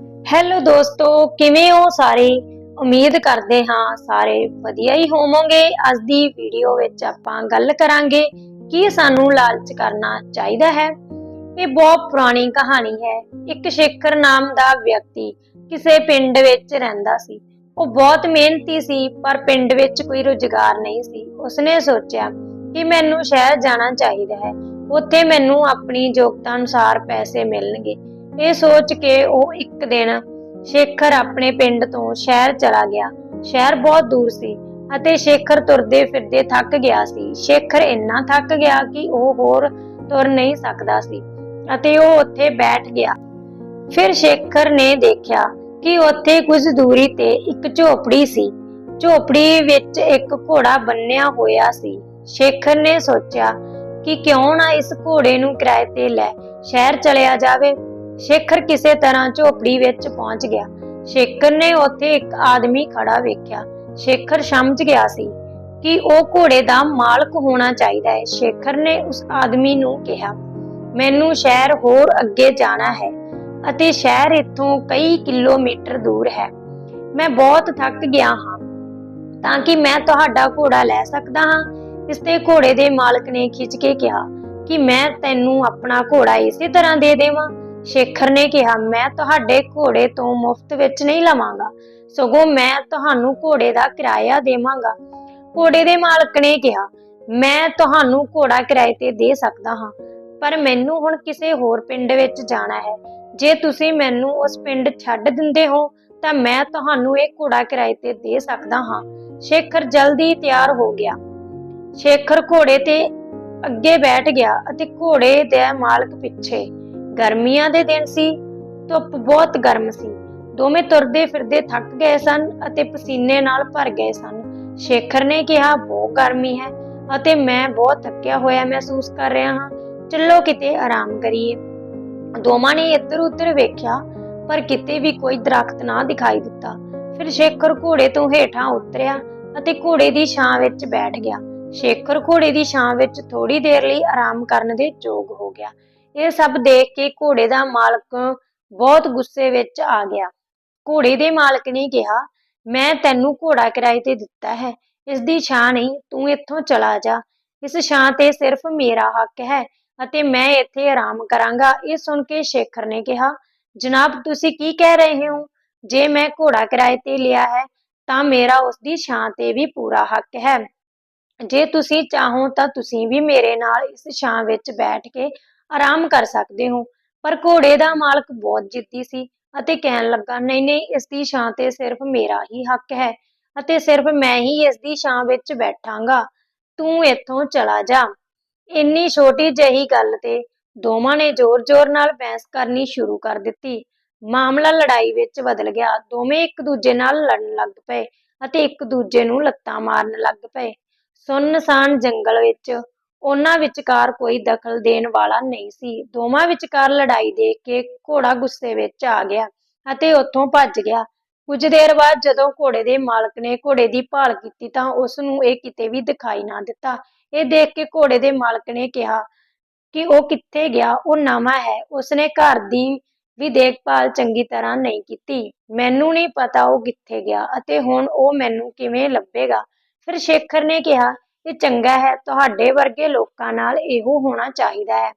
Hello ਦੋਸਤੋ, ਕਿਵੇਂ ਹੋ ਸਾਰੇ? ਉਮੀਦ ਕਰਦੇ ਹਾਂ ਸਾਰੇ ਵਧੀਆ ਹੀ ਹੋਵੋਗੇ। ਅੱਜ ਦੀ ਵੀਡੀਓ ਵਿੱਚ ਆਪਾਂ ਗੱਲ ਕਰਾਂਗੇ ਕਿ ਸਾਨੂੰ ਲਾਲਚ ਕਰਨਾ ਚਾਹੀਦਾ ਹੈ। ਇਹ ਬਹੁਤ ਪੁਰਾਣੀ ਕਹਾਣੀ ਹੈ। ਇੱਕ ਸ਼ੇਖਰ ਨਾਮ ਦਾ ਵਿਅਕਤੀ ਕਿਸੇ ਪਿੰਡ ਵਿੱਚ ਰਹਿੰਦਾ ਸੀ। ਉਹ ਬਹੁਤ ਮਿਹਨਤੀ ਸੀ, ਪਰ ਪਿੰਡ ਵਿੱਚ ਕੋਈ ਰੁਜ਼ਗਾਰ ਨਹੀਂ ਸੀ। ਉਸਨੇ ਸੋਚਿਆ ਕਿ ਮੈਨੂੰ ਸ਼ਹਿਰ ਜਾਣਾ ਚਾਹੀਦਾ ਹੈ। ਉੱਥੇ ਮੈਨੂੰ ਆਪਣੀ ਯੋਗਤਾ ਅਨੁਸਾਰ ਪੈਸੇ ਮਿਲਣਗੇ। ਇਹ ਸੋਚ ਕੇ ਉਹ ਇੱਕ ਦਿਨ ਸ਼ੇਖਰ ਆਪਣੇ ਪਿੰਡ ਤੋਂ ਸ਼ਹਿਰ ਚਲਾ ਗਿਆ। ਸ਼ਹਿਰ ਬਹੁਤ ਦੂਰ ਸੀ ਅਤੇ ਸ਼ੇਖਰ ਤੁਰਦੇ ਫਿਰਦੇ ਥੱਕ ਗਿਆ ਸੀ। ਸ਼ੇਖਰ ਇੰਨਾ ਥੱਕ ਗਿਆ ਕਿ ਉਹ ਹੋਰ ਤੁਰ ਨਹੀਂ ਸਕਦਾ ਸੀ ਅਤੇ ਉਹ ਉੱਥੇ ਬੈਠ ਗਿਆ। ਫਿਰ ਸ਼ੇਖਰ ਨੇ ਦੇਖਿਆ ਕਿ ਉੱਥੇ ਕੁਝ ਦੂਰੀ ਤੇ ਇੱਕ ਝੋਪੜੀ ਸੀ। ਝੋਪੜੀ ਵਿੱਚ ਇੱਕ ਘੋੜਾ ਬੰਨਿਆ ਹੋਇਆ ਸੀ। ਸ਼ੇਖਰ ਨੇ ਸੋਚਿਆ ਕਿ ਕਿਉਂ ਨਾ ਇਸ ਘੋੜੇ ਨੂੰ ਕਿਰਾਏ ਤੇ ਲੈ ਸ਼ਹਿਰ ਚਲਿਆ ਜਾਵੇ। ਸ਼ੇਖਰ ਕਿਸੇ ਤਰ੍ਹਾਂ ਝੋਪੜੀ ਵਿੱਚ ਪਹੁੰਚ ਗਿਆ। ਸ਼ੇਖਰ ਨੇ ਉੱਥੇ ਇੱਕ ਆਦਮੀ ਖੜਾ ਵੇਖਿਆ। ਸ਼ੇਖਰ ਸਮਝ ਗਿਆ ਸੀ ਕਿ ਉਹ ਘੋੜੇ ਦਾ ਮਾਲਕ ਹੋਣਾ ਚਾਹੀਦਾ ਹੈ। ਸ਼ੇਖਰ ਨੇ ਉਸ ਆਦਮੀ ਨੂੰ ਕਿਹਾ, ਮੈਨੂੰ ਸ਼ਹਿਰ ਹੋਰ ਅੱਗੇ ਜਾਣਾ ਹੈ ਅਤੇ ਸ਼ਹਿਰ ਇੱਥੋਂ ਕਈ ਕਿਲੋਮੀਟਰ ਦੂਰ ਹੈ। ਮੈਂ ਬਹੁਤ ਥੱਕ ਗਿਆ ਹਾਂ, ਤਾਂ ਕਿ ਮੈਂ ਤੁਹਾਡਾ ਘੋੜਾ ਲੈ ਸਕਦਾ ਹਾਂ। ਇਸ ਤੇ ਘੋੜੇ ਦੇ ਮਾਲਕ ਨੇ ਖਿੱਚ ਕੇ ਕਿਹਾ ਕਿ ਮੈਂ ਤੈਨੂੰ ਆਪਣਾ ਘੋੜਾ ਇਸੇ ਤਰ੍ਹਾਂ ਦੇ ਦੇਵਾਂ। ਸ਼ੇਖਰ ਨੇ ਕਿਹਾ, ਮੈਂ ਤੁਹਾਡੇ ਘੋੜੇ ਤੋਂ ਮੁਫਤ ਵਿੱਚ ਨਹੀਂ ਲਵਾਂਗਾ। ਸਗੋਂ ਮੈਂ ਤੁਹਾਨੂੰ ਘੋੜੇ ਦਾ ਕਿਰਾਇਆ ਦੇਵਾਂਗਾ। ਘੋੜੇ ਦੇ ਮਾਲਕ ਨੇ ਕਿਹਾ, ਮੈਂ ਤੁਹਾਨੂੰ ਘੋੜਾ ਕਿਰਾਏ ਤੇ ਦੇ ਸਕਦਾ ਹਾਂ, ਪਰ ਮੈਨੂੰ ਹੁਣ ਕਿਸੇ ਹੋਰ ਪਿੰਡ ਵਿੱਚ ਜਾਣਾ ਹੈ। ਜੇ ਤੁਸੀਂ ਮੈਨੂੰ ਉਸ ਪਿੰਡ ਛੱਡ ਦਿੰਦੇ ਹੋ, ਤਾਂ ਮੈਂ ਤੁਹਾਨੂੰ ਇਹ ਘੋੜਾ ਕਿਰਾਏ ਤੇ ਦੇ ਸਕਦਾ ਹਾਂ। ਸ਼ੇਖਰ ਜਲਦੀ ਤਿਆਰ ਹੋ ਗਿਆ। ਸ਼ੇਖਰ ਘੋੜੇ ਤੇ ਅੱਗੇ ਬੈਠ ਗਿਆ ਅਤੇ ਘੋੜੇ ਦੇ ਮਾਲਕ ਪਿੱਛੇ ਗਰਮੀਆਂ ਦੇ ਦਿਨ ਸੀ, ਧੁੱਪ ਬਹੁਤ ਗਰਮ ਸੀ। ਦੋਵੇਂ ਤੁਰਦੇ ਫਿਰਦੇ ਥੱਕ ਗਏ ਸਨ ਅਤੇ ਪਸੀਨੇ ਨਾਲ ਭਰ ਗਏ ਸਨ। ਸ਼ੇਖਰ ਨੇ ਕਿਹਾ, ਬਹੁਤ ਗਰਮੀ ਹੈ ਅਤੇ ਮੈਂ ਬਹੁਤ ਥੱਕਿਆ ਹੋਇਆ ਮਹਿਸੂਸ ਕਰ ਰਿਹਾ ਹਾਂ। ਚੱਲੋ ਕਿਤੇ ਆਰਾਮ ਕਰੀਏ। ਦੋਵਾਂ ਨੇ ਇੱਧਰ ਉੱਧਰ ਵੇਖਿਆ, ਪਰ ਕਿਤੇ ਵੀ ਕੋਈ ਦਰਖਤ ਨਾ ਦਿਖਾਈ ਦਿੱਤਾ। ਫਿਰ ਸ਼ੇਖਰ ਘੋੜੇ ਤੋਂ ਹੇਠਾਂ ਉਤਰਿਆ ਅਤੇ ਘੋੜੇ ਦੀ ਛਾਂ ਵਿੱਚ ਬੈਠ ਗਿਆ। ਸ਼ੇਖਰ ਘੋੜੇ ਦੀ ਛਾਂ ਵਿੱਚ ਥੋੜੀ ਦੇਰ ਲਈ ਆਰਾਮ ਕਰਨ ਦੇ ਯੋਗ ਹੋ ਗਿਆ। ਇਹ ਸਭ ਦੇਖ ਕੇ ਘੋੜੇ ਦਾ ਮਾਲਕ ਬਹੁਤ ਗੁੱਸੇ ਵਿੱਚ ਆ ਗਿਆ। ਘੋੜੇ ਦੇ ਮਾਲਕ ਨੇ ਕਿਹਾ, ਮੈਂ ਤੈਨੂੰ ਘੋੜਾ ਕਿਰਾਏ ਤੇ ਦਿੱਤਾ ਹੈ ਇਸ ਦੀ ਛਾਂ ਨਹੀਂ, ਤੂੰ ਇੱਥੋਂ ਚਲਾ ਜਾ। ਇਸ ਛਾਂ ਤੇ ਸਿਰਫ ਮੇਰਾ ਹੱਕ ਹੈ ਅਤੇ ਮੈਂ ਇੱਥੇ ਆਰਾਮ ਕਰਾਂਗਾ। ਇਹ ਸੁਣ ਕੇ ਸ਼ੇਖਰ ਨੇ ਕਿਹਾ, ਜਨਾਬ, ਤੁਸੀਂ ਕੀ ਕਹਿ ਰਹੇ ਹੋ? ਜੇ ਮੈਂ ਘੋੜਾ ਕਿਰਾਏ ਤੇ ਲਿਆ ਹੈ, ਤਾਂ ਮੇਰਾ ਉਸ ਦੀ ਛਾਂ ਤੇ ਵੀ ਪੂਰਾ ਹੱਕ ਹੈ। ਜੇ ਤੁਸੀਂ ਚਾਹੋ ਤਾਂ ਤੁਸੀਂ ਵੀ ਮੇਰੇ ਨਾਲ ਇਸ ਛਾਂ ਵਿੱਚ ਬੈਠ ਕੇ ਆਰਾਮ ਕਰ ਸਕਦੇ ਹੋ। ਪਰ ਘੋੜੇ ਦਾ ਮਾਲਕ ਬਹੁਤ ਜਿੱਦੀ ਸੀ ਅਤੇ ਕਹਿਣ ਲੱਗਾ, ਨਹੀਂ ਨਹੀਂ, ਇਸ ਦੀ ਛਾਂ ਤੇ ਸਿਰਫ ਮੇਰਾ ਹੀ ਹੱਕ ਹੈ ਅਤੇ ਸਿਰਫ ਮੈਂ ਹੀ ਇਸ ਦੀ ਛਾਂ ਵਿੱਚ ਬੈਠਾਂਗਾ। ਤੂੰ ਇੱਥੋਂ ਚਲਾ ਜਾ ਇੰਨੀ ਛੋਟੀ ਜਿਹੀ ਗੱਲ ਤੇ ਦੋਵਾਂ ਨੇ ਜ਼ੋਰ-ਜ਼ੋਰ ਨਾਲ ਬਹਿਸ ਕਰਨੀ ਸ਼ੁਰੂ ਕਰ ਦਿੱਤੀ। ਮਾਮਲਾ ਲੜਾਈ ਵਿੱਚ ਬਦਲ ਗਿਆ। ਦੋਵੇਂ ਇੱਕ ਦੂਜੇ ਨਾਲ ਲੜਨ ਲੱਗ ਪਏ ਅਤੇ ਇੱਕ ਦੂਜੇ ਨੂੰ ਲੱਤਾਂ ਮਾਰਨ ਲੱਗ ਪਏ। ਸੁੰਨਸਾਨ ਜੰਗਲ ਵਿੱਚ ਉਹਨਾਂ ਵਿਚਕਾਰ ਕੋਈ ਦਖਲ ਦੇਣ ਵਾਲਾ ਨਹੀਂ ਸੀ। ਦੋਵਾਂ ਵਿਚਕਾਰ ਲੜਾਈ ਦੇਖ ਕੇ ਘੋੜਾ ਗੁੱਸੇ ਵਿੱਚ ਆ ਗਿਆ ਅਤੇ ਉੱਥੋਂ ਭੱਜ ਗਿਆ। ਕੁਝ ਦੇਰ ਬਾਅਦ ਜਦੋਂ ਘੋੜੇ ਦੇ ਮਾਲਕ ਨੇ ਘੋੜੇ ਦੀ ਭਾਲ ਕੀਤੀ ਤਾਂ ਉਸ ਨੂੰ ਇਹ ਕਿਤੇ ਵੀ ਦਿਖਾਈ ਨਾ ਦਿੱਤਾ। ਇਹ ਦੇਖ ਕੇ ਘੋੜੇ ਦੇ ਮਾਲਕ ਨੇ ਕਿਹਾ ਕਿ ਉਹ ਕਿੱਥੇ ਗਿਆ, ਉਹ ਨਵਾਂ ਹੈ। ਉਸਨੇ ਘਰ ਦੀ ਵੀ ਦੇਖਭਾਲ ਚੰਗੀ ਤਰ੍ਹਾਂ ਨਹੀਂ ਕੀਤੀ। ਮੈਨੂੰ ਨਹੀਂ ਪਤਾ ਉਹ ਕਿੱਥੇ ਗਿਆ ਅਤੇ ਹੁਣ ਉਹ ਮੈਨੂੰ ਕਿਵੇਂ ਲੱਭੇਗਾ। ਫਿਰ ਸ਼ੇਖਰ ਨੇ ਕਿਹਾ ਇਹ ਚੰਗਾ ਹੈ, ਤੁਹਾਡੇ ਵਰਗੇ ਲੋਕਾਂ ਨਾਲ ਇਹੋ ਹੋਣਾ ਚਾਹੀਦਾ ਹੈ।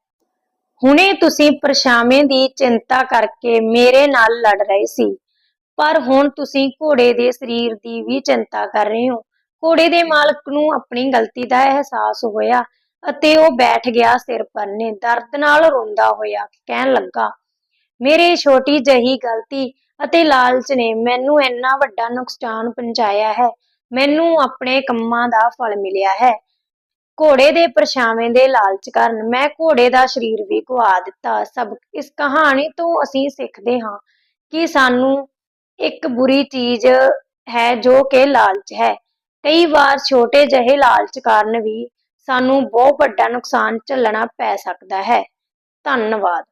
ਹੁਣੇ ਤੁਸੀਂ ਪਰਛਾਵੇਂ ਦੀ ਚਿੰਤਾ ਕਰਕੇ ਮੇਰੇ ਨਾਲ ਲੜ ਰਹੇ ਸੀ, ਪਰ ਹੁਣ ਤੁਸੀਂ ਘੋੜੇ ਦੇ ਸਰੀਰ ਦੀ ਵੀ ਚਿੰਤਾ ਕਰ ਰਹੇ ਹੋ। ਘੋੜੇ ਦੇ ਮਾਲਕ ਨੂੰ ਆਪਣੀ ਗਲਤੀ ਦਾ ਅਹਿਸਾਸ ਹੋਇਆ ਅਤੇ ਉਹ ਬੈਠ ਗਿਆ ਸਿਰ ਪੰਨੇ, ਦਰਦ ਨਾਲ ਰੋਂਦਾ ਹੋਇਆ ਕਹਿਣ ਲੱਗਾ, ਮੇਰੀ ਛੋਟੀ ਜਹੀ ਗਲਤੀ ਅਤੇ ਲਾਲਚ ਨੇ ਮੈਨੂੰ ਇੰਨਾ ਵੱਡਾ ਨੁਕਸਾਨ ਪਹੁੰਚਾਇਆ ਹੈ ਮੈਨੂੰ ਆਪਣੇ ਕੰਮਾਂ ਦਾ ਫਲ ਮਿਲਿਆ ਹੈ। ਘੋੜੇ ਦੇ ਪਰਛਾਵੇਂ ਦੇ ਲਾਲਚ ਕਾਰਨ ਮੈਂ ਘੋੜੇ ਦਾ ਸਰੀਰ ਵੀ ਗਵਾ ਦਿੱਤਾ। ਸਭ ਇਸ ਕਹਾਣੀ ਤੋਂ ਅਸੀਂ ਸਿੱਖਦੇ ਹਾਂ ਕਿ ਸਾਨੂੰ ਇੱਕ ਬੁਰੀ ਚੀਜ਼ ਹੈ ਜੋ ਕਿ ਲਾਲਚ ਹੈ। ਕਈ ਵਾਰ ਛੋਟੇ ਜਿਹੇ ਲਾਲਚ ਕਾਰਨ ਵੀ ਸਾਨੂੰ ਬਹੁਤ ਵੱਡਾ ਨੁਕਸਾਨ ਝੱਲਣਾ ਪੈ ਸਕਦਾ ਹੈ। ਧੰਨਵਾਦ।